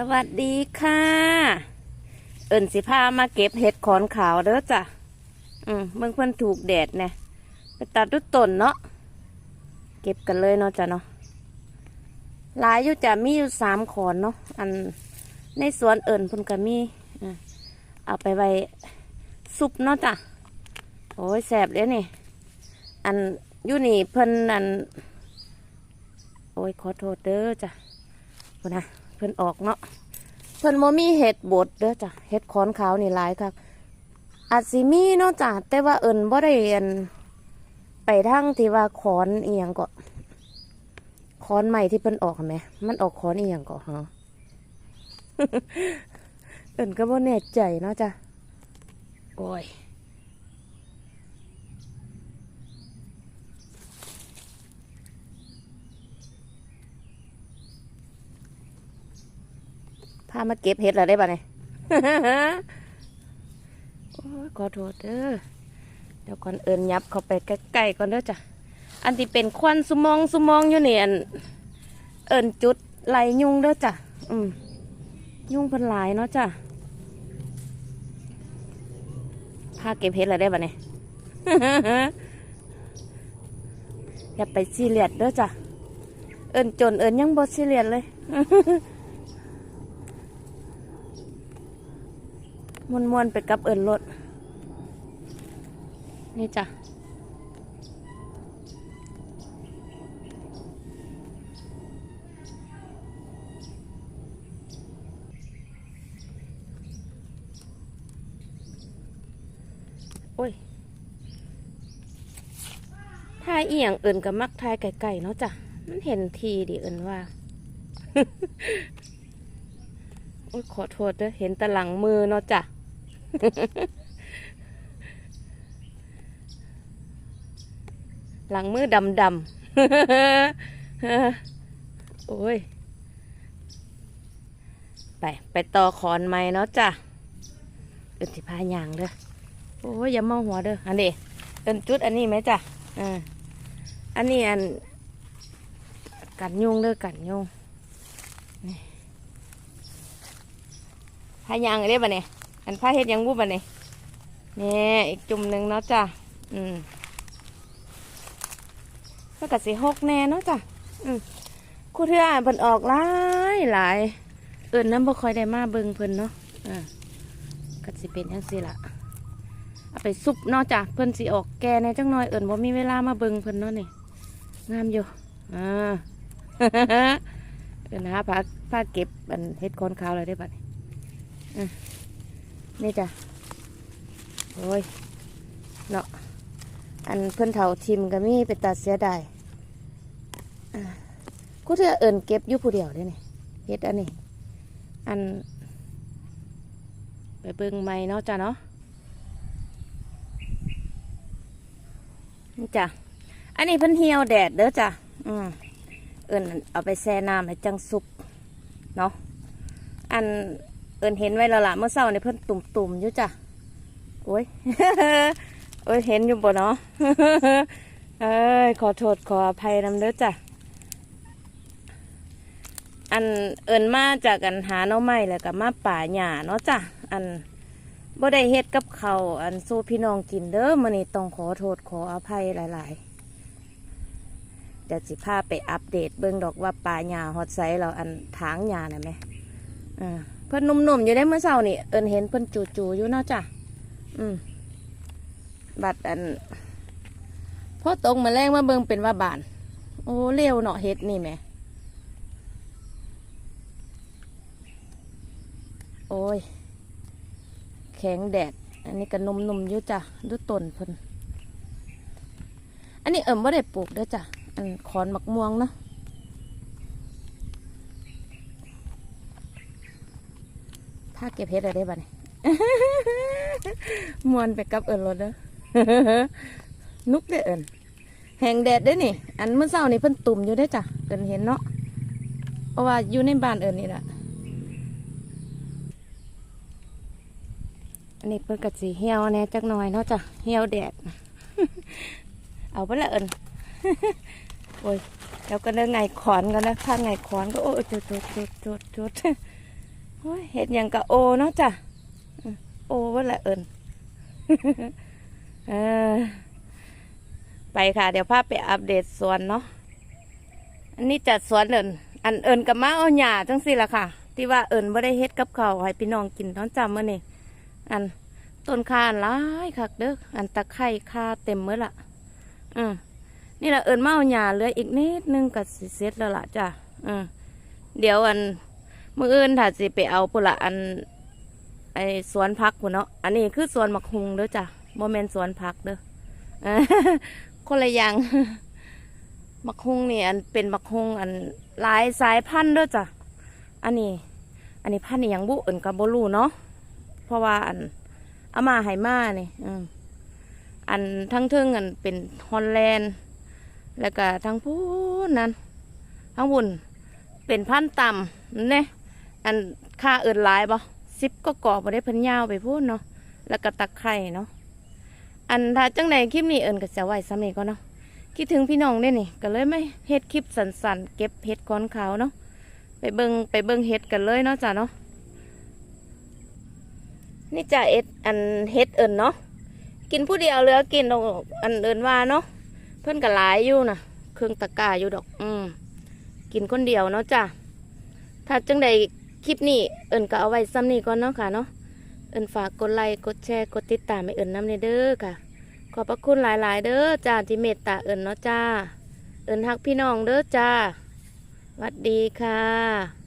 สวัสดีค่ะ เอิญสิพามาเก็บเห็ดขอนขาวเด้อจ้ะ อืมเบิ่งเพิ่นถูกแดดเนี่ยไปตัดด้วยต้นเนาะ เก็บกันเลยเนาะจ้ะเนาะ หลายอยู่จ้ะมีอยู่สามขอนเนาะ อันในสวนเอิญพิ่นก็มีเอาไปไว้ซุปเนาะจ้ะ โอ้ยแสบเลยนี่ อันอยู่นี่เพิ่นอัน โอ้ยขอโทษเด้อจ้ะเพิ่นนะ เพิ่นออกเนาะเพิ่นบ่มีเห็ดบดเด้อจ้ะเห็ดขอนขาวนี่หลายครับอาจสิมีเนาะจ้ะแต่ว่าเอิญบ่ได้เรียนไปทั้งที่ว่าขอนเอียงก็ขอนใหม่ที่เพิ่นออกไหมมันออกขอนเอียงก็ฮะเอิญก็บ่แน่ใจเนาะจ้ะโอ้ยามาเก็บเห็ดแล้วได้ป่ะเนี่ยโอ้ขอโทษเด้อเดี๋ยวก่อนเอิญยับเข้าไปใกล้ๆก่อนเด้อจ้ะ อันที่เป็นควันสุมองสุมองอยู่เนี่ยเอิญจุดไหลยุงเด้อจ้ะ อืม ยุงเป็นหลายเนาะจ้ะพาเก็บเห็ดแล้วได้ป่ะเนี่ยอย่าไปซีเรียสเด้อจ้ะ เอิญจนเอิญยังบ่ซีเรียสเลย มวนมวนๆไปกับเอิญรถ นี่จ้ะโอ้ยทายเอียงเอิญกับมักทายไก่ๆเนาะจ้ะ มันเห็นทีดิเอิญว่า โอ้ยขอโทษเด้อเห็นต่หลังมือเนาะจ้ะ หลังมือดำดำโอ้ย ไป ไปต่อขอนไม้เนาะจ้ะเอินสิพายางเด้อ โอ้ยอย่าเมาหัวเด้อ อันนี้เอินจุดอันนี้ไหมจ้ะอ่าอันนี้อันกันยุงเด้อกันยุงพายางได้ปะเนี่ย อันพาเฮ็ดยังบุปะเนี่ยนี่อีกจุ่มหนึ่งเนาะจ้ะอืมก็กะสิหกแน่เนาะจ้ะอืมคู่เทื่อเพิ่นออกหลายหลายเอิญน้ำบ่คอยได้มาเบิ่งเพิ่นเนาะอ่าก็สิเป็นจังซี่ล่ะเอาไปซุปเนาะจ้ะเพิ่นสิออกแก่ในจังน้อยเอิญบ่มีเวลามาเบิ่งเพิ่นเนาะนี่งามอยู่อ่าเอิญหาผ้าผ้าเก็บอันเฮ็ดคอนขาวเลยได้ปะเนี่ นี่จ้ะโอ้ยเนาะอันเพื่อนเถาทิมก็มีเป็นตัดเสียดายอ่ากูเธอเอิญเก็บอยู่ผู้เดียวได้นี่เฮ็ดอันนี้ อัน ไปเบิ่งใหม่เนาะจ้ะเนาะนี่จ้ะอันนี้เพิ่นเหี่ยวแดดเด้อจ้ะอืมเอิญเอาไปแช่น้ำให้จังสุกเนาะอัน เอินเห็นไว้แล้วล่ะเมื่อเช้าเนี่ยเพิ่นตุ่มๆอยู่จ้ะโอ้ยโอ้ยเห็นอยู่บ่เนาะเอ้ยขอโทษขออภัยนำเด้อจ้ะอันเอินมาจากกันหาหน้อไม้แล้วก็มาป่าหญ้าเนาะจ้ะอันบ่ได้เฮ็ดกับเขาอันสู้พี่น้องกินเด้อมื้อนี้ต้องขอโทษขออภัยหลาย ๆ เดี๋ยวสิพาไปอัปเดตเบิ่งดอกว่าป่าหญ้าฮอดไซเราอันถางหญ้าน่ะแหม อ่าเพิ่นหนุ่มๆอยู่ได้เมื่อเช้านี่เอินเห็นเพิ่นจูๆอยู่เนาะจ้ะอืมบัดอันพอตรงมาแรงมาเบิ่งเป็นว่าบาน โอ้เร็วเนาะเฮ็ดนี่แหม่โอ้ย แข็งแดด อันนี้ก็นุ่มๆอยู่จ้ะดูต้นเพิ่นอันนี้เอิ่มบ่ได้ปลูกเด้อจ้ะอันขอนมักม่วงเนาะ ถ้าเก็บเห็ดอะไรได้บ้านี่มวนไปกับเอิญรถเด้อนุกได้อเอิญแหงแดดได้นี่ อันเมื่อเช้านี่เพิ่นตุ่มอยู่ได้จ้ะเอิญเห็นเนาะเพราะว่าอยู่ในบ้านเอิญนี่แหละอันนี้เพิ่นกัสีเหี่ยวแน่จักหน่อยเนาะจ้ะเหี่ยวแดด เอาไปละเอิญโอ้ยแล้วก็เดินไงขอนกันนะถ้าไงขอนก็โอ้ยจุดจุดจุดจุดจุดโอ้ย เห็ดหยังกะโอเนาะจ้ะโอว่าละเอิญไปค่ะ เดี๋ยวพาไปอัปเดตสวนเนาะอันนี้จัดสวนเอิญอันเอิญกับมาเอาหญ้าจังสิล่ะค่ะ ที่ว่าเอิญไม่ได้เฮ็ดกับเขาให้พี่น้องกินตอนจำมื่อนี่อันต้นคาอันหลายคักเด้ออันตะไคร่คาเต็มเมื่อละอืมนี่แหละเอิญมาเอาหญ้าเหลืออีกนิดนึงก็สิเสร็จแล้วล่ะจ้ะอืมเดี๋ยวอัน มื่ออื่นถ้าสิไปเอาปุนละอัน ไอสวนพักพุ่นเนาะอันนี้คือสวนมักฮุงเด้อจ้ะโมเมนสวนพักเด้อคนละอย่างมักฮุงนี่อันเป็นมักฮุงอันหลายสายพันธุ์เด้อจ้ะอันนี้ อันนี้พันธุ์อย่างบุเอินกับโบลูเนาะเพราะว่าอันอามาให้มาเนี่อืมอันทั้งทึงอันเป็นฮอลแลนด์ แล้วก็ทั้งพูนนั้นทั้งบุญเป็นพันธุ์ต่ำเนี่ย อันค่าเอินหลายบ่สิบก็กรอบบ่ได้เพิ่นยาวไปพูดเนาะแล้วก็ตะไคร่เนาะอันถ้าจังใดคลิปนี้เอินก็จะไว้ซ้ำนี้ก็เนาะคิดถึงพี่น้องได้นี่ก็เลยไม่เฮ็ดคลิปสั้นๆเก็บเฮ็ดก้อนขาวเนาะไปเบิงไปเบิงเฮ็ดกันเลยเนาะจ้ะเนาะนี่จ้ะเอ็ดอันเฮ็ดเอินเนาะกินผู้เดียวเหลือกินอาอันเอินว่าเนาะเพิ่นก็หลายอยู่นะเครื่องตะกร้าอยู่ดอก อืมกินคนเดียวเนาะจ้ะถ้าจังใด คลิปนี้เอิญก็เอาไว้ซ้ำนี่ก่อนเนาะค่ะเนาะเอิญฝากกดไลค์กดแชร์กดติดตามให้เอิญน้ำในเด้อค่ะ ขอบพระคุณหลายๆ เด้อจ้าที่เมตตาเอิญเนาะจ้า เอิญฮักพี่น้องเด้อจ้าสวัดดีค่ะ